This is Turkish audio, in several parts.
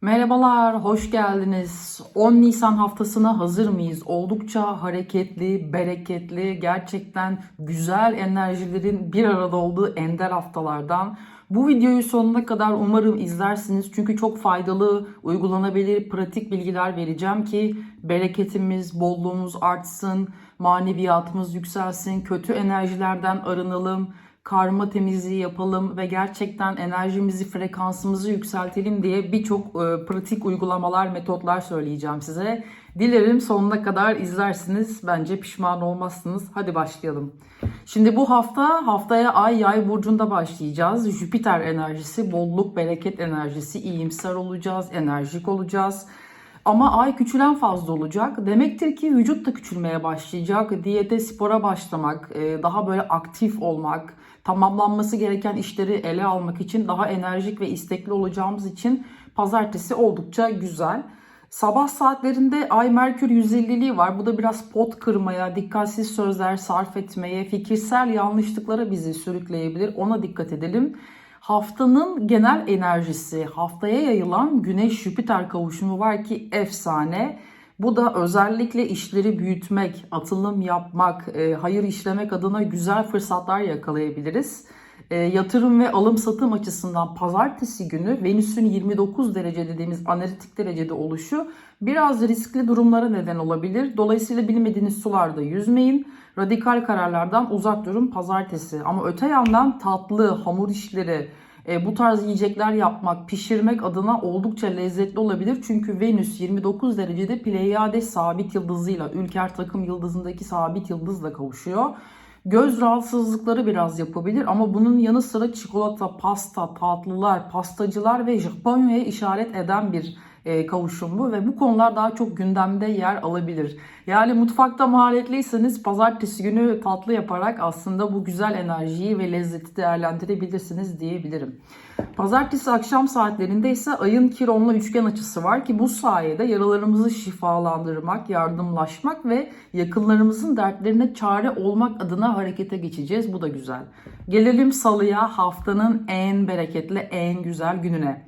Merhabalar, hoş geldiniz. 10 Nisan haftasına hazır mıyız? Oldukça hareketli, bereketli, gerçekten güzel enerjilerin bir arada olduğu ender haftalardan. Bu videoyu sonuna kadar umarım izlersiniz. Çünkü çok faydalı, uygulanabilir, pratik bilgiler vereceğim ki bereketimiz, bolluğumuz artsın, maneviyatımız yükselsin, kötü enerjilerden arınalım karma temizliği yapalım ve gerçekten enerjimizi, frekansımızı yükseltelim diye birçok e, pratik uygulamalar, metotlar söyleyeceğim size. Dilerim sonuna kadar izlersiniz. Bence pişman olmazsınız. Hadi başlayalım. Şimdi bu hafta haftaya Ay Yay burcunda başlayacağız. Jüpiter enerjisi, bolluk, bereket enerjisi, iyimser olacağız, enerjik olacağız. Ama ay küçülen fazla olacak. Demektir ki vücut da küçülmeye başlayacak. Diyete, spora başlamak, e, daha böyle aktif olmak, tamamlanması gereken işleri ele almak için daha enerjik ve istekli olacağımız için pazartesi oldukça güzel. Sabah saatlerinde Ay Merkür 150'liği var. Bu da biraz pot kırmaya, dikkatsiz sözler sarf etmeye, fikirsel yanlışlıklara bizi sürükleyebilir. Ona dikkat edelim. Haftanın genel enerjisi, haftaya yayılan Güneş-Jüpiter kavuşumu var ki efsane. Bu da özellikle işleri büyütmek, atılım yapmak, e, hayır işlemek adına güzel fırsatlar yakalayabiliriz. E, yatırım ve alım satım açısından pazartesi günü Venüs'ün 29 derece dediğimiz analitik derecede oluşu biraz riskli durumlara neden olabilir. Dolayısıyla bilmediğiniz sularda yüzmeyin. Radikal kararlardan uzak durun pazartesi. Ama öte yandan tatlı, hamur işleri, e, bu tarz yiyecekler yapmak, pişirmek adına oldukça lezzetli olabilir. Çünkü Venüs 29 derecede Pleiades sabit yıldızıyla, Ülker takım yıldızındaki sabit yıldızla kavuşuyor. Göz rahatsızlıkları biraz yapabilir ama bunun yanı sıra çikolata, pasta, tatlılar, pastacılar ve Japonya'ya işaret eden bir e, kavuşum bu ve bu konular daha çok gündemde yer alabilir. Yani mutfakta maharetliyseniz pazartesi günü tatlı yaparak aslında bu güzel enerjiyi ve lezzeti değerlendirebilirsiniz diyebilirim. Pazartesi akşam saatlerinde ise ayın Kiron'la üçgen açısı var ki bu sayede yaralarımızı şifalandırmak, yardımlaşmak ve yakınlarımızın dertlerine çare olmak adına harekete geçeceğiz. Bu da güzel. Gelelim salıya haftanın en bereketli, en güzel gününe.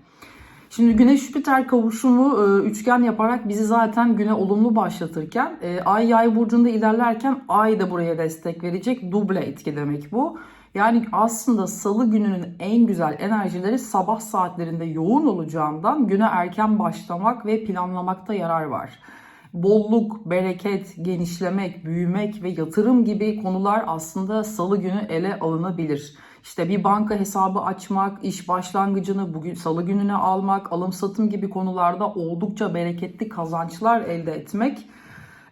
Şimdi Güneş Jüpiter kavuşumu e, üçgen yaparak bizi zaten güne olumlu başlatırken e, Ay Yay burcunda ilerlerken Ay da buraya destek verecek. Duble etki demek bu. Yani aslında salı gününün en güzel enerjileri sabah saatlerinde yoğun olacağından güne erken başlamak ve planlamakta yarar var. Bolluk, bereket, genişlemek, büyümek ve yatırım gibi konular aslında salı günü ele alınabilir. İşte bir banka hesabı açmak, iş başlangıcını bugün salı gününe almak, alım satım gibi konularda oldukça bereketli kazançlar elde etmek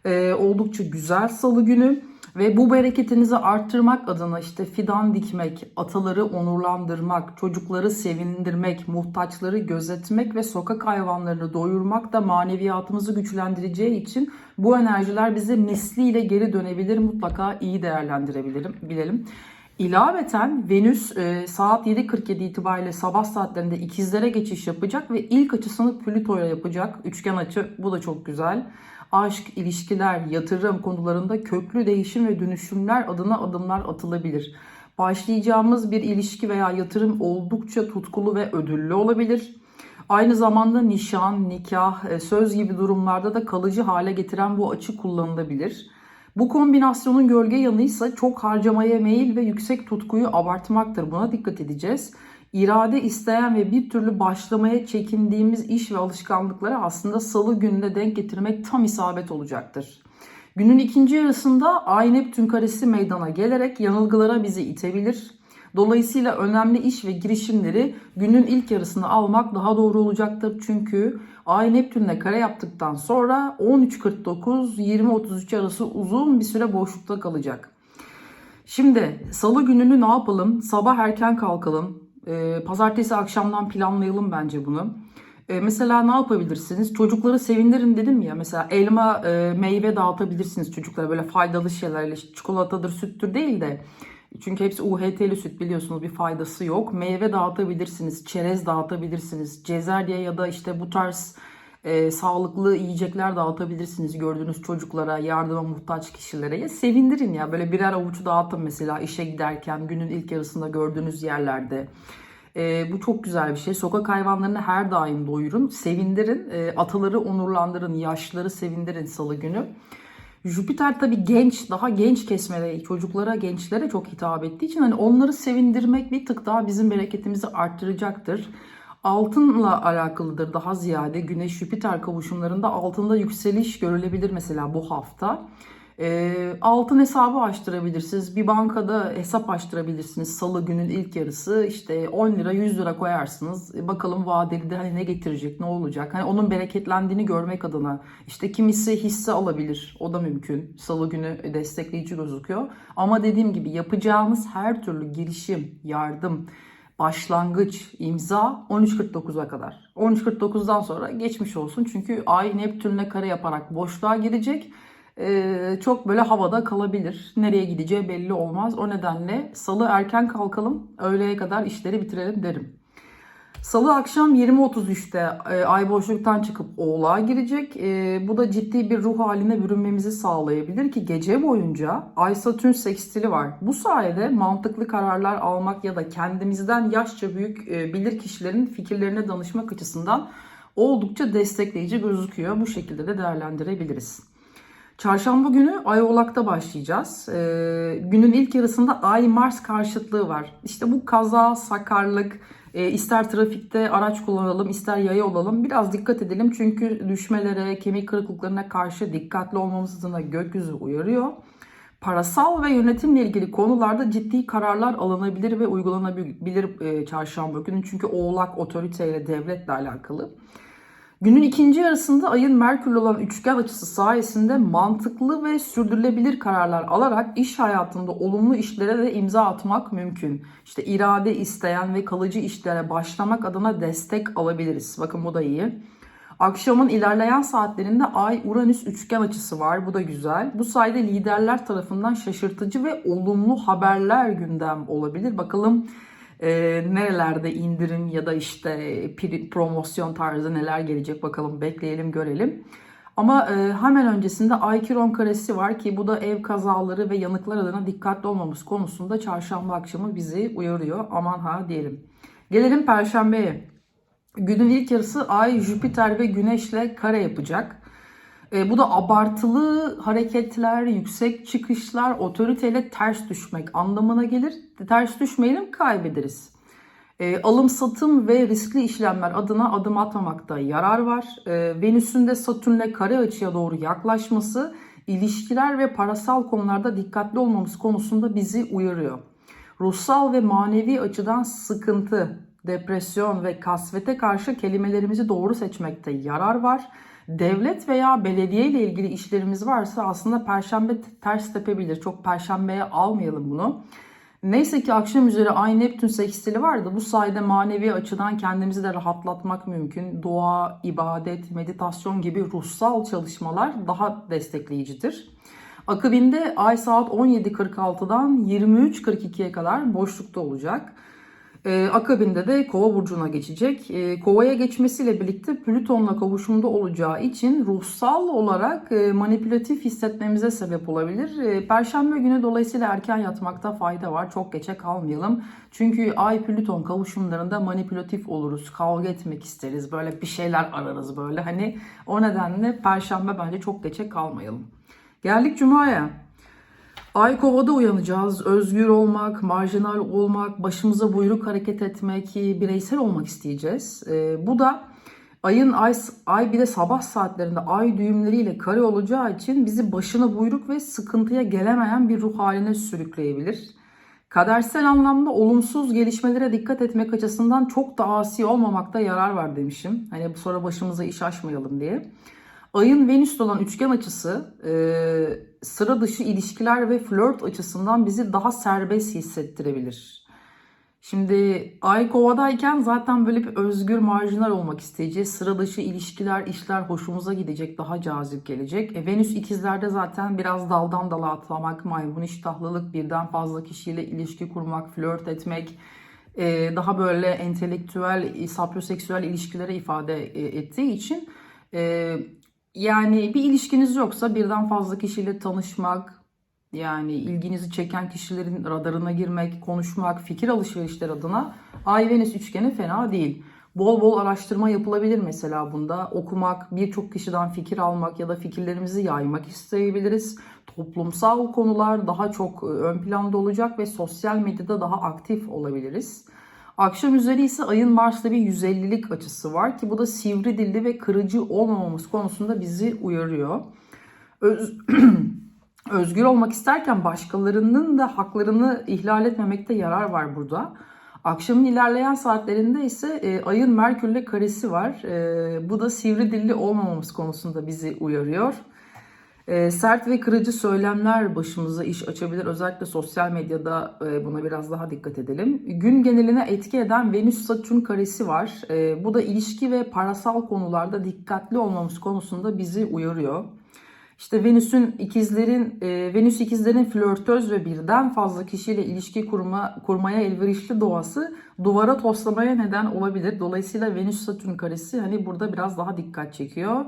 e, oldukça güzel salı günü. Ve bu bereketinizi arttırmak adına işte fidan dikmek, ataları onurlandırmak, çocukları sevindirmek, muhtaçları gözetmek ve sokak hayvanlarını doyurmak da maneviyatımızı güçlendireceği için bu enerjiler bize misliyle geri dönebilir. Mutlaka iyi değerlendirebilirim, bilelim. İlaveten Venüs e, saat 7.47 itibariyle sabah saatlerinde ikizlere geçiş yapacak ve ilk açısını Plüto'ya yapacak. Üçgen açı bu da çok güzel. Aşk, ilişkiler, yatırım konularında köklü değişim ve dönüşümler adına adımlar atılabilir. Başlayacağımız bir ilişki veya yatırım oldukça tutkulu ve ödüllü olabilir. Aynı zamanda nişan, nikah, e, söz gibi durumlarda da kalıcı hale getiren bu açı kullanılabilir. Bu kombinasyonun gölge yanı ise çok harcamaya meyil ve yüksek tutkuyu abartmaktır. Buna dikkat edeceğiz. İrade isteyen ve bir türlü başlamaya çekindiğimiz iş ve alışkanlıkları aslında salı gününe denk getirmek tam isabet olacaktır. Günün ikinci yarısında Ay Neptün karesi meydana gelerek yanılgılara bizi itebilir. Dolayısıyla önemli iş ve girişimleri günün ilk yarısını almak daha doğru olacaktır. Çünkü Ay Neptün'le kare yaptıktan sonra 13.49-20.33 arası uzun bir süre boşlukta kalacak. Şimdi salı gününü ne yapalım? Sabah erken kalkalım. Ee, pazartesi akşamdan planlayalım bence bunu. Ee, mesela ne yapabilirsiniz? Çocukları sevindirin dedim ya. Mesela elma, e, meyve dağıtabilirsiniz çocuklara. Böyle faydalı şeylerle çikolatadır, süttür değil de çünkü hepsi UHT'li süt biliyorsunuz bir faydası yok. Meyve dağıtabilirsiniz, çerez dağıtabilirsiniz, cezerye ya da işte bu tarz e, sağlıklı yiyecekler dağıtabilirsiniz gördüğünüz çocuklara, yardıma muhtaç kişilere. Ya sevindirin ya böyle birer avuç dağıtın mesela işe giderken günün ilk yarısında gördüğünüz yerlerde. E, bu çok güzel bir şey. Sokak hayvanlarını her daim doyurun, sevindirin, e, ataları onurlandırın, yaşlıları sevindirin salı günü. Jüpiter tabii genç, daha genç kesmelere, çocuklara, gençlere çok hitap ettiği için hani onları sevindirmek bir tık daha bizim bereketimizi arttıracaktır. Altınla alakalıdır daha ziyade Güneş-Jüpiter kavuşumlarında altında yükseliş görülebilir mesela bu hafta. E, altın hesabı açtırabilirsiniz. Bir bankada hesap açtırabilirsiniz. Salı günün ilk yarısı işte 10 lira 100 lira koyarsınız. E, bakalım vadeli de hani ne getirecek ne olacak. Hani onun bereketlendiğini görmek adına. işte kimisi hisse alabilir. O da mümkün. Salı günü destekleyici gözüküyor. Ama dediğim gibi yapacağımız her türlü girişim, yardım, başlangıç, imza 13.49'a kadar. 13.49'dan sonra geçmiş olsun. Çünkü Ay Neptün'le kare yaparak boşluğa girecek ee, çok böyle havada kalabilir. Nereye gideceği belli olmaz. O nedenle salı erken kalkalım, öğleye kadar işleri bitirelim derim. Salı akşam 20.33'te e, ay boşluktan çıkıp oğlağa girecek. E, bu da ciddi bir ruh haline bürünmemizi sağlayabilir ki gece boyunca ay satürn sekstili var. Bu sayede mantıklı kararlar almak ya da kendimizden yaşça büyük e, bilir kişilerin fikirlerine danışmak açısından oldukça destekleyici gözüküyor. Bu şekilde de değerlendirebiliriz. Çarşamba günü Ay Oğlak'ta başlayacağız. Ee, günün ilk yarısında Ay Mars karşıtlığı var. İşte bu kaza, sakarlık, e, ister trafikte araç kullanalım, ister yaya olalım. Biraz dikkat edelim çünkü düşmelere, kemik kırıklıklarına karşı dikkatli olmamız adına gökyüzü uyarıyor. Parasal ve yönetimle ilgili konularda ciddi kararlar alınabilir ve uygulanabilir e, çarşamba günü. Çünkü Oğlak otoriteyle, devletle alakalı. Günün ikinci yarısında ayın Merkür'le olan üçgen açısı sayesinde mantıklı ve sürdürülebilir kararlar alarak iş hayatında olumlu işlere de imza atmak mümkün. İşte irade isteyen ve kalıcı işlere başlamak adına destek alabiliriz. Bakın bu da iyi. Akşamın ilerleyen saatlerinde Ay-Uranüs üçgen açısı var. Bu da güzel. Bu sayede liderler tarafından şaşırtıcı ve olumlu haberler gündem olabilir. Bakalım e, nerelerde indirim ya da işte promosyon tarzı neler gelecek bakalım bekleyelim görelim. Ama e, hemen öncesinde Aykiron karesi var ki bu da ev kazaları ve yanıklar adına dikkatli olmamız konusunda çarşamba akşamı bizi uyarıyor. Aman ha diyelim. Gelelim perşembeye. Günün ilk yarısı Ay, Jüpiter ve Güneş'le kare yapacak. E, bu da abartılı hareketler, yüksek çıkışlar, otoriteyle ters düşmek anlamına gelir. Ters düşmeyelim kaybederiz. E, alım satım ve riskli işlemler adına adım atmamakta yarar var. E, Venüs'ün de Satürn'le kare açıya doğru yaklaşması ilişkiler ve parasal konularda dikkatli olmamız konusunda bizi uyarıyor. Ruhsal ve manevi açıdan sıkıntı, depresyon ve kasvete karşı kelimelerimizi doğru seçmekte yarar var devlet veya belediye ile ilgili işlerimiz varsa aslında perşembe ters tepebilir. Çok perşembeye almayalım bunu. Neyse ki akşam üzeri Ay Neptün sekstili vardı. Bu sayede manevi açıdan kendimizi de rahatlatmak mümkün. Dua, ibadet, meditasyon gibi ruhsal çalışmalar daha destekleyicidir. Akabinde Ay saat 17.46'dan 23.42'ye kadar boşlukta olacak. Ee, akabinde de Kova burcuna geçecek. Ee, Kova'ya geçmesiyle birlikte Plüton'la kavuşumda olacağı için ruhsal olarak e, manipülatif hissetmemize sebep olabilir. E, Perşembe günü dolayısıyla erken yatmakta fayda var. Çok geçe kalmayalım. Çünkü Ay Plüton kavuşumlarında manipülatif oluruz. Kavga etmek isteriz. Böyle bir şeyler ararız böyle. Hani o nedenle Perşembe bence çok geçe kalmayalım. Geldik Cuma'ya. Ay kovada uyanacağız. Özgür olmak, marjinal olmak, başımıza buyruk hareket etmek, bireysel olmak isteyeceğiz. Ee, bu da ayın ay, ay bir de sabah saatlerinde ay düğümleriyle kare olacağı için bizi başına buyruk ve sıkıntıya gelemeyen bir ruh haline sürükleyebilir. Kadersel anlamda olumsuz gelişmelere dikkat etmek açısından çok da asi olmamakta yarar var demişim. Hani sonra başımıza iş açmayalım diye. Ayın Venüs'te olan üçgen açısı e, sıra dışı ilişkiler ve flört açısından bizi daha serbest hissettirebilir. Şimdi Ay Kova'dayken zaten böyle bir özgür marjinal olmak isteyeceğiz. Sıra dışı ilişkiler, işler hoşumuza gidecek, daha cazip gelecek. E, Venüs ikizlerde zaten biraz daldan dala atlamak, maymun iştahlılık, birden fazla kişiyle ilişki kurmak, flört etmek, e, daha böyle entelektüel, sapyoseksüel ilişkilere ifade e, ettiği için e, yani bir ilişkiniz yoksa birden fazla kişiyle tanışmak, Yani ilginizi çeken kişilerin radarına girmek, konuşmak, fikir alışverişleri adına Ay Venüs üçgeni fena değil. Bol bol araştırma yapılabilir mesela bunda. Okumak, birçok kişiden fikir almak ya da fikirlerimizi yaymak isteyebiliriz. Toplumsal konular daha çok e, ön planda olacak ve sosyal medyada daha aktif olabiliriz. Akşam üzeri ise ayın Mars'ta bir 150'lik açısı var ki bu da sivri dilli ve kırıcı olmamamız konusunda bizi uyarıyor. Öz- Özgür olmak isterken başkalarının da haklarını ihlal etmemekte yarar var burada. Akşamın ilerleyen saatlerinde ise e, ayın Merkür'le karesi var. E, bu da sivri dilli olmamamız konusunda bizi uyarıyor. E, sert ve kırıcı söylemler başımıza iş açabilir. Özellikle sosyal medyada e, buna biraz daha dikkat edelim. Gün geneline etki eden Venüs-Satürn karesi var. E, bu da ilişki ve parasal konularda dikkatli olmamız konusunda bizi uyarıyor. İşte Venüs'ün ikizlerin e, Venüs ikizlerin flörtöz ve birden fazla kişiyle ilişki kurma, kurmaya elverişli doğası duvara toslamaya neden olabilir. Dolayısıyla Venüs Satürn karesi hani burada biraz daha dikkat çekiyor.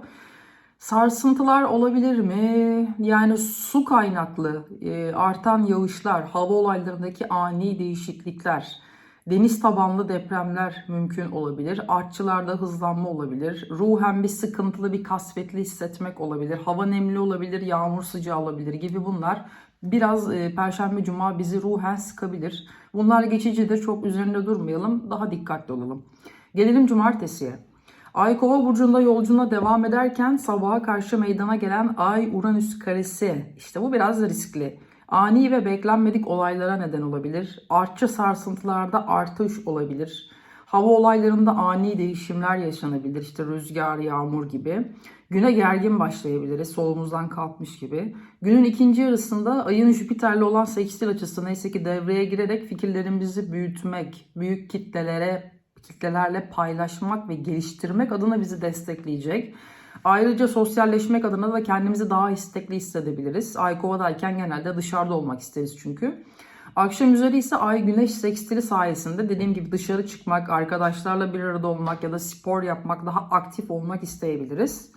Sarsıntılar olabilir mi? Yani su kaynaklı e, artan yağışlar, hava olaylarındaki ani değişiklikler, deniz tabanlı depremler mümkün olabilir. Artçılarda hızlanma olabilir. Ruhen bir sıkıntılı, bir kasvetli hissetmek olabilir. Hava nemli olabilir, yağmur sıcağı olabilir gibi bunlar biraz e, Perşembe Cuma bizi ruhen sıkabilir. Bunlar geçicidir, çok üzerinde durmayalım, daha dikkatli olalım. Gelelim Cumartesiye. Ay Kova burcunda yolculuğuna devam ederken sabaha karşı meydana gelen Ay Uranüs karesi. İşte bu biraz riskli. Ani ve beklenmedik olaylara neden olabilir. Artçı sarsıntılarda artış olabilir. Hava olaylarında ani değişimler yaşanabilir. İşte rüzgar, yağmur gibi. Güne gergin başlayabiliriz. Solumuzdan kalkmış gibi. Günün ikinci yarısında ayın Jüpiter'le olan sekstil açısı neyse ki devreye girerek fikirlerimizi büyütmek, büyük kitlelere kitlelerle paylaşmak ve geliştirmek adına bizi destekleyecek. Ayrıca sosyalleşmek adına da kendimizi daha istekli hissedebiliriz. Ay kovadayken genelde dışarıda olmak isteriz çünkü. Akşam üzeri ise ay güneş sekstili sayesinde dediğim gibi dışarı çıkmak, arkadaşlarla bir arada olmak ya da spor yapmak, daha aktif olmak isteyebiliriz.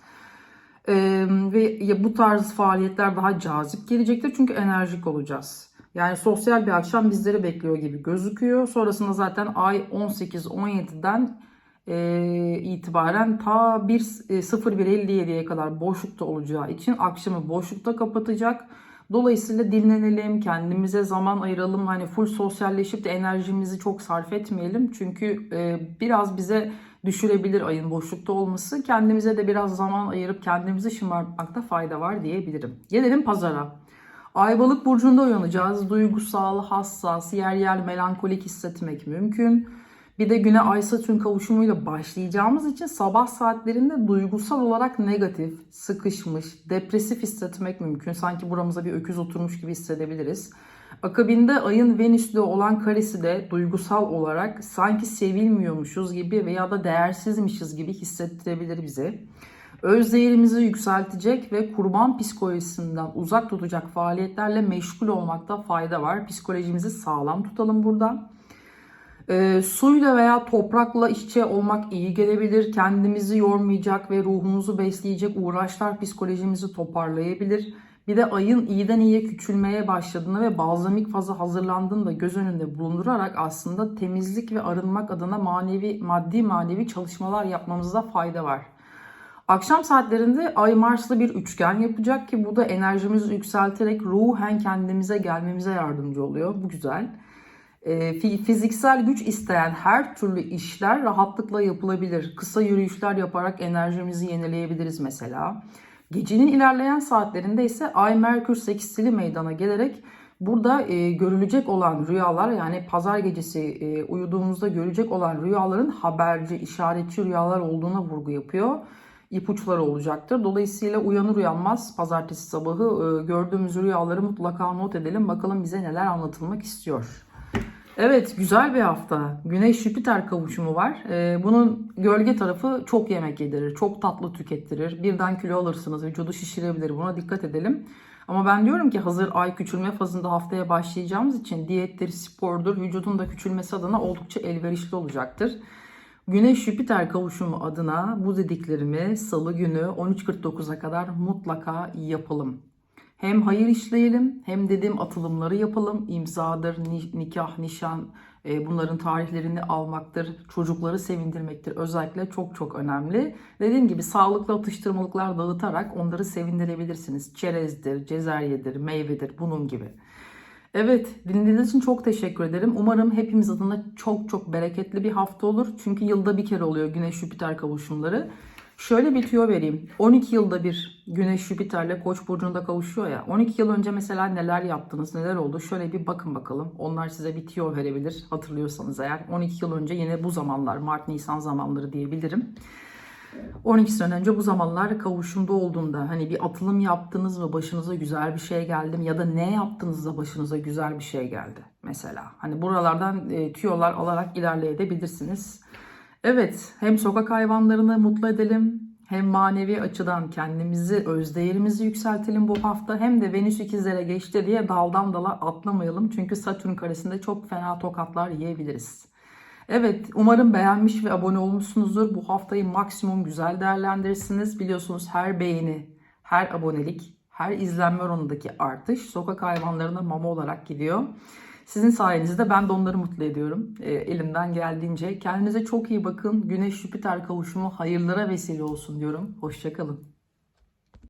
Ee, ve bu tarz faaliyetler daha cazip gelecektir çünkü enerjik olacağız. Yani sosyal bir akşam bizleri bekliyor gibi gözüküyor. Sonrasında zaten ay 18-17'den e, itibaren ta 01.57'ye kadar boşlukta olacağı için akşamı boşlukta kapatacak. Dolayısıyla dinlenelim, kendimize zaman ayıralım. Hani full sosyalleşip de enerjimizi çok sarf etmeyelim. Çünkü e, biraz bize düşürebilir ayın boşlukta olması. Kendimize de biraz zaman ayırıp kendimizi şımartmakta fayda var diyebilirim. Gelelim pazara. Aybalık burcunda uyanacağız. Duygusal, hassas, yer yer melankolik hissetmek mümkün. Bir de güne Ay Satürn kavuşumuyla başlayacağımız için sabah saatlerinde duygusal olarak negatif, sıkışmış, depresif hissetmek mümkün. Sanki buramıza bir öküz oturmuş gibi hissedebiliriz. Akabinde ayın Venüs'le olan karesi de duygusal olarak sanki sevilmiyormuşuz gibi veya da değersizmişiz gibi hissettirebilir bizi. Öz değerimizi yükseltecek ve kurban psikolojisinden uzak tutacak faaliyetlerle meşgul olmakta fayda var. Psikolojimizi sağlam tutalım burada. E, suyla veya toprakla işçe olmak iyi gelebilir. Kendimizi yormayacak ve ruhumuzu besleyecek uğraşlar psikolojimizi toparlayabilir. Bir de ayın iyiden iyiye küçülmeye başladığını ve balzamik fazla hazırlandığını da göz önünde bulundurarak aslında temizlik ve arınmak adına manevi, maddi manevi çalışmalar yapmamızda fayda var. Akşam saatlerinde Ay Mars'la bir üçgen yapacak ki bu da enerjimizi yükselterek ruhen kendimize gelmemize yardımcı oluyor. Bu güzel. E, fiziksel güç isteyen her türlü işler rahatlıkla yapılabilir. Kısa yürüyüşler yaparak enerjimizi yenileyebiliriz mesela. Gecenin ilerleyen saatlerinde ise Ay Merkür sekstili meydana gelerek burada e, görülecek olan rüyalar yani pazar gecesi e, uyuduğumuzda görecek olan rüyaların haberci, işaretçi rüyalar olduğuna vurgu yapıyor. İpuçları olacaktır. Dolayısıyla uyanır uyanmaz pazartesi sabahı e, gördüğümüz rüyaları mutlaka not edelim. Bakalım bize neler anlatılmak istiyor. Evet güzel bir hafta. Güneş Jüpiter kavuşumu var. Ee, bunun gölge tarafı çok yemek yedirir, çok tatlı tükettirir. Birden kilo alırsınız, vücudu şişirebilir. Buna dikkat edelim. Ama ben diyorum ki hazır ay küçülme fazında haftaya başlayacağımız için diyettir, spordur, vücudun da küçülmesi adına oldukça elverişli olacaktır. Güneş Jüpiter kavuşumu adına bu dediklerimi salı günü 13.49'a kadar mutlaka yapalım. Hem hayır işleyelim hem dediğim atılımları yapalım. İmzadır, ni- nikah, nişan e, bunların tarihlerini almaktır. Çocukları sevindirmektir. Özellikle çok çok önemli. Dediğim gibi sağlıklı atıştırmalıklar dağıtarak onları sevindirebilirsiniz. Çerezdir, cezeryedir, meyvedir bunun gibi. Evet, dinlediğiniz için çok teşekkür ederim. Umarım hepimiz adına çok çok bereketli bir hafta olur. Çünkü yılda bir kere oluyor Güneş-Jüpiter kavuşumları. Şöyle bir tüyo vereyim. 12 yılda bir Güneş Jüpiter'le Koç burcunda kavuşuyor ya. 12 yıl önce mesela neler yaptınız, neler oldu? Şöyle bir bakın bakalım. Onlar size bir tüyo verebilir hatırlıyorsanız eğer. 12 yıl önce yine bu zamanlar, Mart Nisan zamanları diyebilirim. 12 sene önce bu zamanlar kavuşumda olduğunda hani bir atılım yaptınız mı başınıza güzel bir şey geldi mi ya da ne yaptınız da başınıza güzel bir şey geldi mesela. Hani buralardan e, tüyolar alarak ilerleyebilirsiniz. Evet hem sokak hayvanlarını mutlu edelim hem manevi açıdan kendimizi, özdeğerimizi yükseltelim bu hafta hem de Venüs ikizlere geçti diye daldan dala atlamayalım. Çünkü Satürn karesinde çok fena tokatlar yiyebiliriz. Evet, umarım beğenmiş ve abone olmuşsunuzdur. Bu haftayı maksimum güzel değerlendirirsiniz. Biliyorsunuz her beğeni, her abonelik, her izlenme oranındaki artış sokak hayvanlarına mama olarak gidiyor. Sizin sayenizde ben de onları mutlu ediyorum. E, elimden geldiğince. Kendinize çok iyi bakın. Güneş-Jüpiter kavuşumu hayırlara vesile olsun diyorum. Hoşçakalın.